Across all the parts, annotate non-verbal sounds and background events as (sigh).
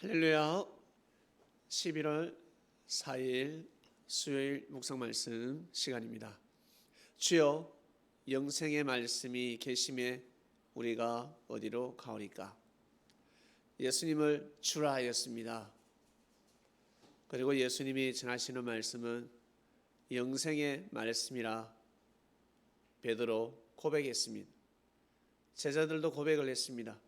할렐루야. 11월 4일 수요일 묵상 말씀 시간입니다. 주여 영생의 말씀이 계심에 우리가 어디로 가오리까? 예수님을 주라 하였습니다. 그리고 예수님이 전하시는 말씀은 영생의 말씀이라 베드로 고백했습니다. 제자들도 고백을 했습니다.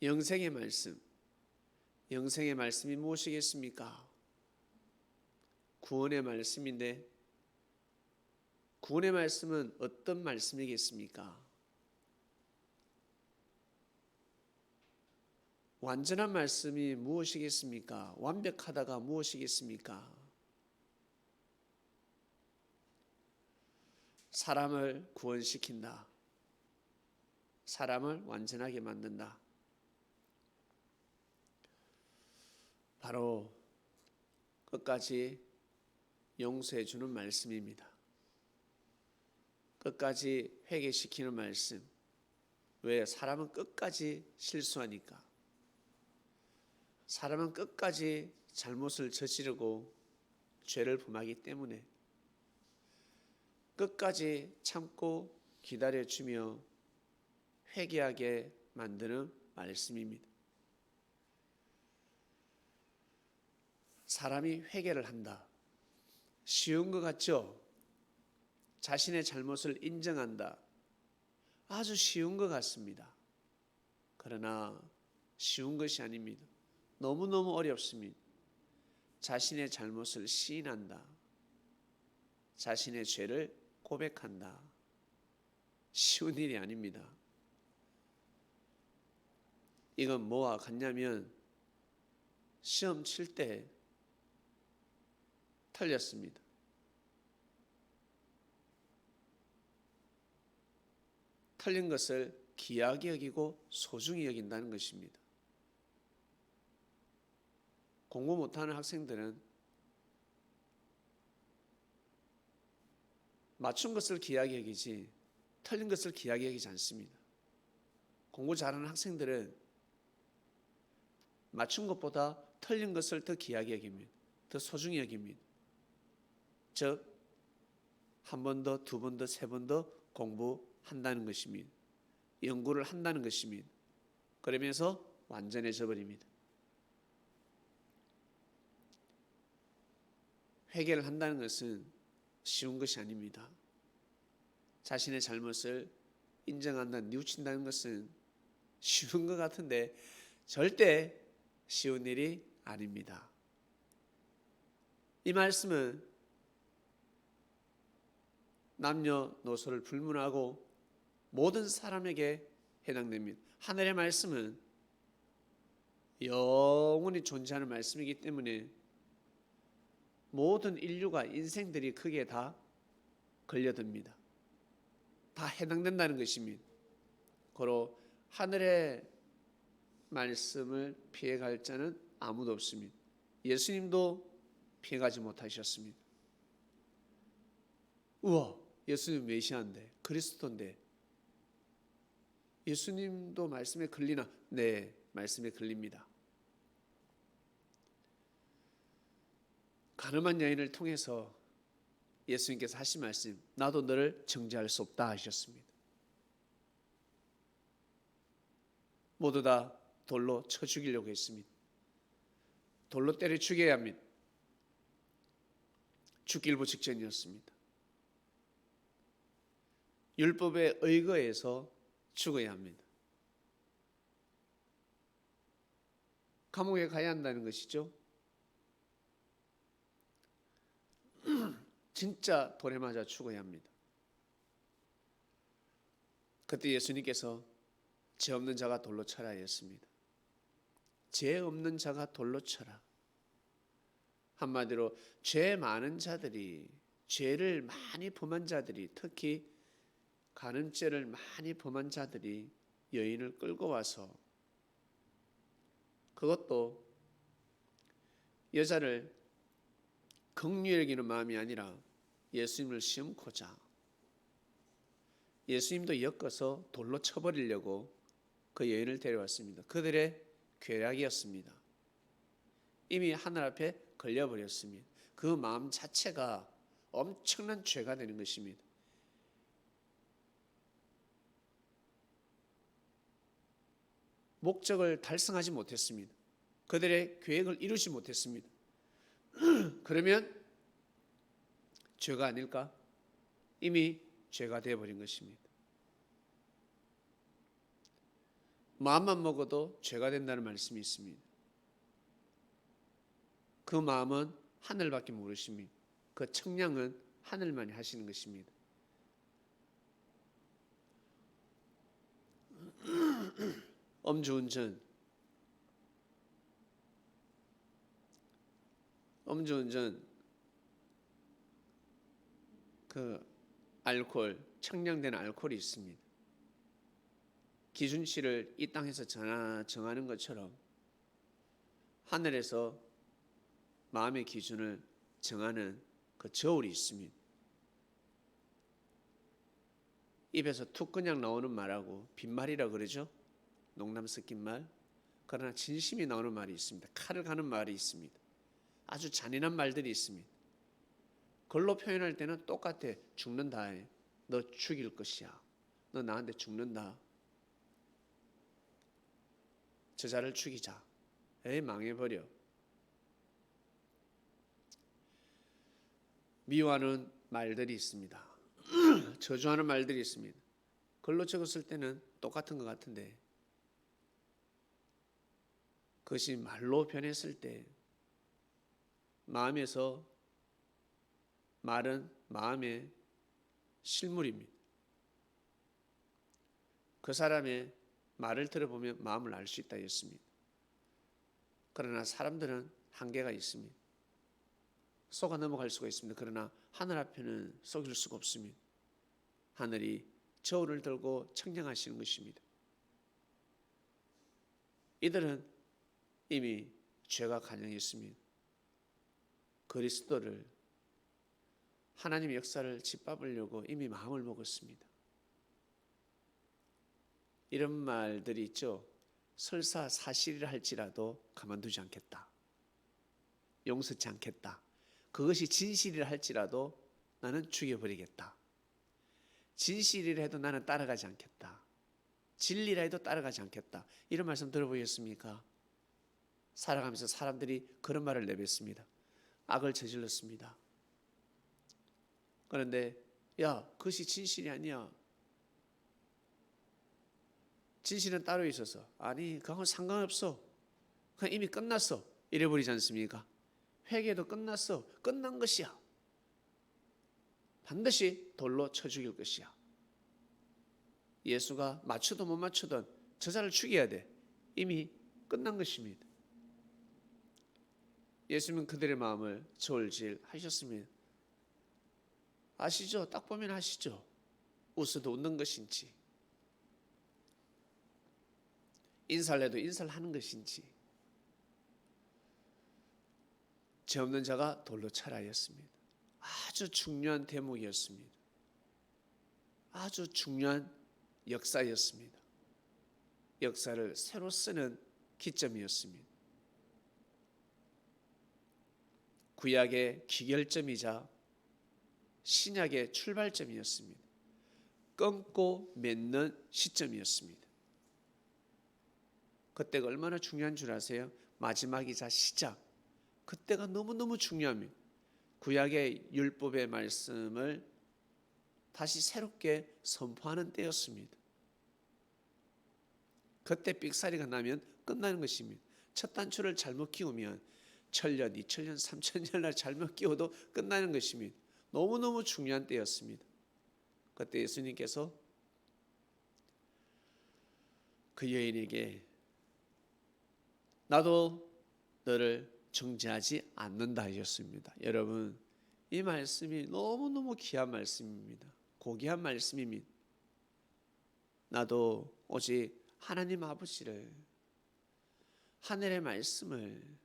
영생의 말씀. 영생의 말씀이 무엇이겠습니까? 구원의 말씀인데 구원의 말씀은 어떤 말씀이겠습니까? 완전한 말씀이 무엇이겠습니까? 완벽하다가 무엇이겠습니까? 사람을 구원시킨다. 사람을 완전하게 만든다. 바로 끝까지 용서해 주는 말씀입니다. 끝까지 회개시키는 말씀. 왜 사람은 끝까지 실수하니까. 사람은 끝까지 잘못을 저지르고 죄를 범하기 때문에 끝까지 참고 기다려 주며 회개하게 만드는 말씀입니다. 사람이 회개를 한다. 쉬운 것 같죠? 자신의 잘못을 인정한다. 아주 쉬운 것 같습니다. 그러나 쉬운 것이 아닙니다. 너무너무 어렵습니다. 자신의 잘못을 시인한다. 자신의 죄를 고백한다. 쉬운 일이 아닙니다. 이건 뭐와 같냐면 시험 칠 때 틀렸습니다. 틀린 것을 귀하게 여기고 소중히 여긴다는 것입니다. 공부 못하는 학생들은 맞춘 것을 귀하게 여기지 틀린 것을 귀하게 여기지 않습니다. 공부 잘하는 학생들은 맞춘 것보다 틀린 것을 더 귀하게 여깁니다. 더 소중히 여깁니다. 즉, 한 번 더, 두 번 더, 세 번 더 공부한다는 것입니다. 연구를 한다는 것입니다. 그러면서 완전해져 버립니다. 회개를 한다는 것은 쉬운 것이 아닙니다. 자신의 잘못을 인정한다, 뉘우친다는 것은 쉬운 것 같은데 절대 쉬운 일이 아닙니다. 이 말씀은 남녀노소를 불문하고 모든 사람에게 해당됩니다. 하늘의 말씀은 영원히 존재하는 말씀이기 때문에 모든 인류가 인생들이 크게 다 걸려듭니다. 다 해당된다는 것입니다. 고로 하늘의 말씀을 피해갈 자는 아무도 없습니다. 예수님도 피해가지 못하셨습니다. 우와, 예수님 메시아인데 그리스도인데 예수님도 말씀에 걸리나? 네, 말씀에 걸립니다. 가늠한 여인을 통해서 예수님께서 하신 말씀, 나도 너를 정죄할 수 없다 하셨습니다. 모두 다 돌로 쳐 죽이려고 했습니다. 돌로 때려 죽여야 합니다. 죽길부 직전이었습니다. 율법에 의거해서 죽어야 합니다. 감옥에 가야 한다는 것이죠. (clears throat) 진짜 돌에 맞아 죽어야 합니다. 그때 예수님께서 죄 없는 자가 돌로 쳐라 했습니다. 죄 없는 자가 돌로 쳐라. 한마디로 죄 많은 자들이 죄를 많이 범한 자들이 특히 가늠죄를 많이 범한 자들이 여인을 끌고 와서 그것도 여자를 긍휼히 여기는 마음이 아니라 예수님을 시험코자 예수님도 엮어서 돌로 쳐버리려고 그 여인을 데려왔습니다. 그들의 괴락이었습니다. 이미 하늘 앞에 걸려버렸습니다. 그 마음 자체가 엄청난 죄가 되는 것입니다. 목적을 달성하지 못했습니다. 그들의 계획을 이루지 못했습니다. (clears throat) 그러면 죄가 아닐까? 이미 죄가 되어버린 것입니다. 마음만 먹어도 죄가 된다는 말씀이 있습니다. 그 마음은 하늘밖에 모르십니다. 그 청량은 하늘만이 하시는 것입니다. (clears throat) 엄주운전 엄주운전 그 알코올 청량된 알코올이 있습니다. 기준치를 이 땅에서 정하- 정하는 것처럼 하늘에서 마음의 기준을 정하는 그 저울이 있습니다. 입에서 툭 그냥 나오는 말하고 빈말이라 그러죠. 농담 섞인 말. 그러나 진심이 나오는 말이 있습니다. 칼을 가는 말이 있습니다. 아주 잔인한 말들이 있습니다. 글로 표현할 때는 똑같아. 죽는다. 너 죽일 것이야. 너 나한테 죽는다. 저자를 죽이자. 에이 망해버려. 미워하는 말들이 있습니다. (clears throat) 저주하는 말들이 있습니다. 글로 적었을 때는 똑같은 것 같은데 그것이 말로 변했을 때 마음에서 말은 마음의 실물입니다. 그 사람의 말을 들어보면 마음을 알 수 있다 했습니다. 그러나 사람들은 한계가 있습니다. 속아 넘어갈 수가 있습니다. 그러나 하늘 앞에는 속일 수가 없습니다. 하늘이 저울을 들고 청량하시는 것입니다. 이들은 이미 죄가 간영했습니다. 그리스도를 하나님의 역사를 짓밟으려고 이미 마음을 먹었습니다. 이런 말들이 있죠. 설사 사실이라 할지라도 가만두지 않겠다. 용서치 않겠다. 그것이 진실이라 할지라도 나는 죽여버리겠다. 진실이라 해도 나는 따라가지 않겠다. 진리라 해도 따라가지 않겠다. 이런 말씀 들어보셨습니까? 살아가면서 사람들이 그런 말을 내뱉습니다. 악을 저질렀습니다. 그런데 야, 그것이 진실이 아니야. 진실은 따로 있어서 아니 그건 상관없어. 그냥 이미 끝났어. 이래버리지 않습니까? 회개도 끝났어. 끝난 것이야. 반드시 돌로 쳐 죽일 것이야. 예수가 맞추도 못 맞추던 저자를 죽여야 돼. 이미 끝난 것입니다. 예수님은 그들의 마음을 저울질 하셨습니다. 아시죠? 딱 보면 아시죠? 웃어도 웃는 것인지 인사를 해도 인사를 하는 것인지 죄 없는 자가 돌로 철하였습니다. 아주 중요한 대목이었습니다. 아주 중요한 역사였습니다. 역사를 새로 쓰는 기점이었습니다. 구약의 기결점이자 신약의 출발점이었습니다. 끊고 맺는 시점이었습니다. 그때가 얼마나 중요한 줄 아세요? 마지막이자 시작. 그때가 너무너무 중요합니다. 구약의 율법의 말씀을 다시 새롭게 선포하는 때였습니다. 그때 삑사리가 나면 끝나는 것입니다. 첫 단추를 잘못 끼우면 천년, 이천년, 삼천년을 잘못 끼워도 끝나는 것입니다. 너무너무 중요한 때였습니다. 그때 예수님께서 그 여인에게 나도 너를 정죄하지 않는다 하셨습니다. 여러분, 이 말씀이 너무너무 귀한 말씀입니다. 고귀한 말씀입니다. 나도 오직 하나님 아버지를 하늘의 말씀을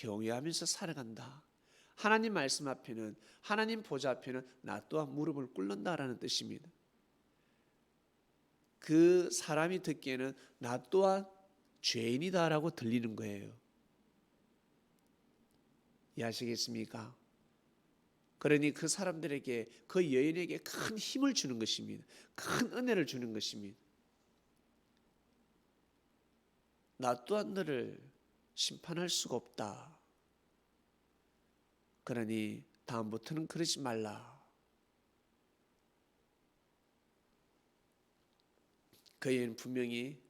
경외하면서 살아간다. 하나님 말씀 앞에는 하나님 보좌 앞에는 나 또한 무릎을 꿇는다라는 뜻입니다. 그 사람이 듣기에는 나 또한 죄인이다라고 들리는 거예요. 이해하시겠습니까? 그러니 그 사람들에게 그 여인에게 큰 힘을 주는 것입니다. 큰 은혜를 주는 것입니다. 나 또한 너를 심판할 수가 없다. 그러니 다음부터는 그러지 말라. 그 여인 분명히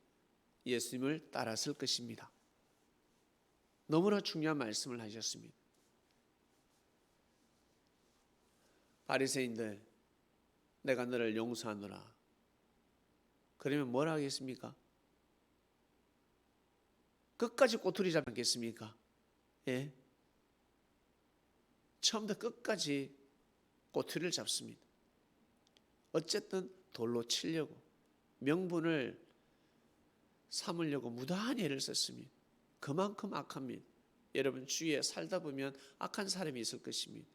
예수님을 따랐을 것입니다. 너무나 중요한 말씀을 하셨습니다. 바리새인들 내가 너를 용서하노라. 그러면 뭘 하겠습니까? 끝까지 꼬투리 잡겠습니까? 예. 처음부터 끝까지 꼬투리를 잡습니다. 어쨌든 돌로 치려고 명분을 삼으려고 무단히 애를 썼습니다. 그만큼 악합니다. 여러분 주위에 살다 보면 악한 사람이 있을 것입니다.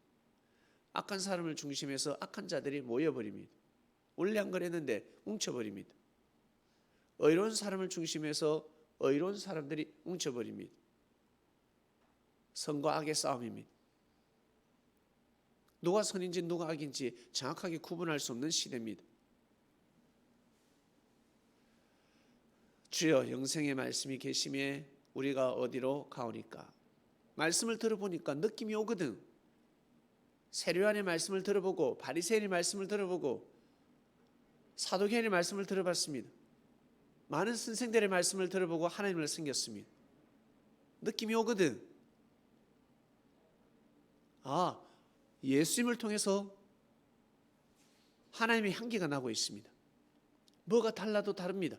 악한 사람을 중심해서 악한 자들이 모여버립니다. 원래 안 그랬는데 뭉쳐버립니다. 의로운 사람을 중심해서 의로운 사람들이 뭉쳐버립니다. 선과 악의 싸움입니다. 누가 선인지 누가 악인지 정확하게 구분할 수 없는 시대입니다. 주여 영생의 말씀이 계심에 우리가 어디로 가오니까 말씀을 들어보니까 느낌이 오거든. 세례요한의 말씀을 들어보고 바리새인의 말씀을 들어보고 사도계의 말씀을 들어봤습니다. 많은 선생들의 말씀을 들어보고 하나님을 섬겼습니다. 느낌이 오거든. 아, 예수님을 통해서 하나님의 향기가 나고 있습니다. 뭐가 달라도 다릅니다.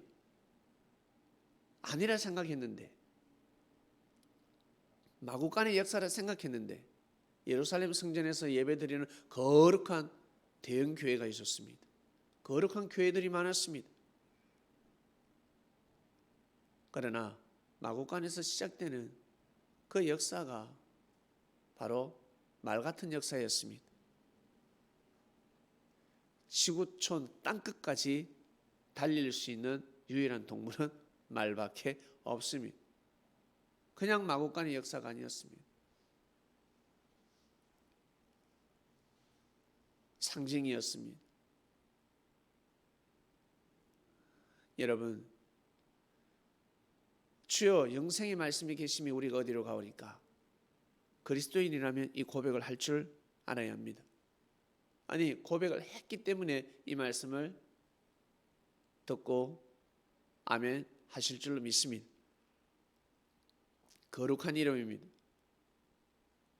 아니라 생각했는데 마구간의 역사를 생각했는데 예루살렘 성전에서 예배드리는 거룩한 대형 교회가 있었습니다. 거룩한 교회들이 많았습니다. 그러나 마구간에서 시작되는 그 역사가 바로 말 같은 역사였습니다. 지구촌 땅끝까지 달릴 수 있는 유일한 동물은 말밖에 없습니다. 그냥 마구간의 역사가 아니었습니다. 상징이었습니다. 여러분, 주여 영생의 말씀이 계시면 우리가 어디로 가오니까? 그리스도인이라면 이 고백을 할 줄 알아야 합니다. 아니 고백을 했기 때문에 이 말씀을 듣고 아멘 하실 줄로 믿습니다. 거룩한 이름입니다.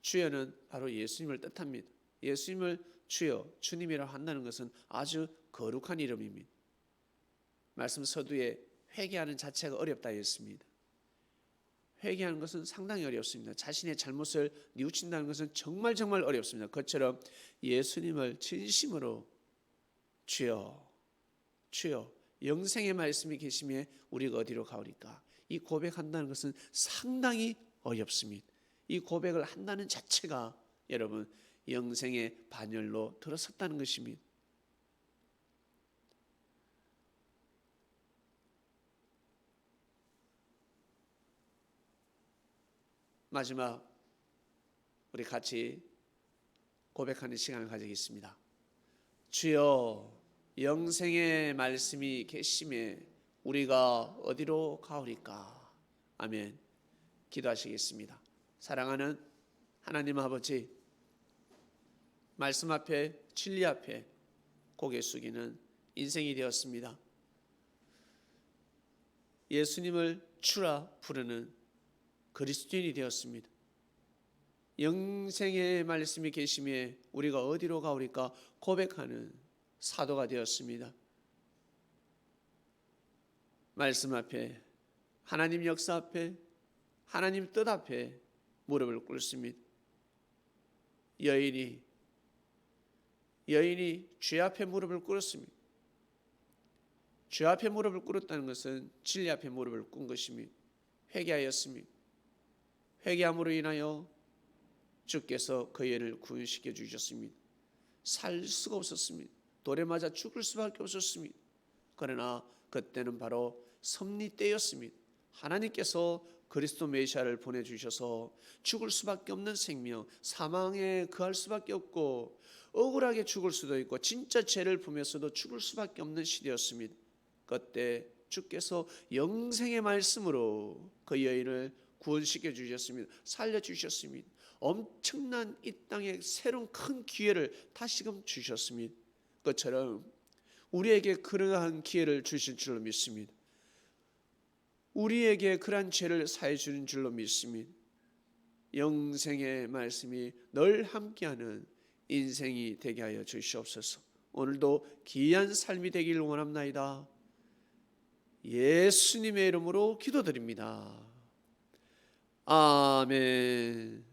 주여는 바로 예수님을 뜻합니다. 예수님을 주여 주님이라 한다는 것은 아주 거룩한 이름입니다. 말씀 서두에 회개하는 자체가 어렵다 했습니다. 회개하는 것은 상당히 어렵습니다. 자신의 잘못을 뉘우친다는 것은 정말 정말 어렵습니다. 그처럼 예수님을 진심으로 주여 주여 영생의 말씀이 계심에 우리가 어디로 가오리까? 이 고백한다는 것은 상당히 어렵습니다. 이 고백을 한다는 자체가 여러분 영생의 반열로 들어섰다는 것입니다. 마지막 우리 같이 고백하는 시간을 가지겠습니다. 주여 영생의 말씀이 계심에 우리가 어디로 가오리까? 아멘. 기도하시겠습니다. 사랑하는 하나님 아버지 말씀 앞에 진리 앞에 고개 숙이는 인생이 되었습니다. 예수님을 주라 부르는 그리스도인이 되었습니다. 영생의 말씀이 계심에 우리가 어디로 가오리까 고백하는 사도가 되었습니다. 말씀 앞에 하나님 역사 앞에 하나님 뜻 앞에 무릎을 꿇습니다. 여인이 여인이 죄 앞에 무릎을 꿇었습니다. 죄 앞에 무릎을 꿇었다는 것은 진리 앞에 무릎을 꿇은 것입니다. 회개하였습니다. 회개함으로 인하여 주께서 그 애를 구원시켜 주셨습니다. 살 수가 없었습니다. 돌에 맞아 죽을 수밖에 없었습니다. 그러나 그때는 바로 섭리 때였습니다. 하나님께서 그리스도 메시아를 보내 주셔서 죽을 수밖에 없는 생명, 사망에 그할 수밖에 없고 억울하게 죽을 수도 있고 진짜 죄를 보면서도 죽을 수밖에 없는 시대였습니다. 그때 주께서 영생의 말씀으로 그 여인을 구원시켜 주셨습니다. 살려 주셨습니다. 엄청난 이 땅에 새로운 큰 기회를 다시금 주셨습니다. 그처럼 우리에게 그러한 기회를 주실 줄로 믿습니다. 우리에게 그러한 죄를 사해 주는 줄로 믿습니다. 영생의 말씀이 늘 함께하는 인생이 되게 하여 주시옵소서. 오늘도 귀한 삶이 되길 원합나이다. 예수님의 이름으로 기도드립니다. 아멘.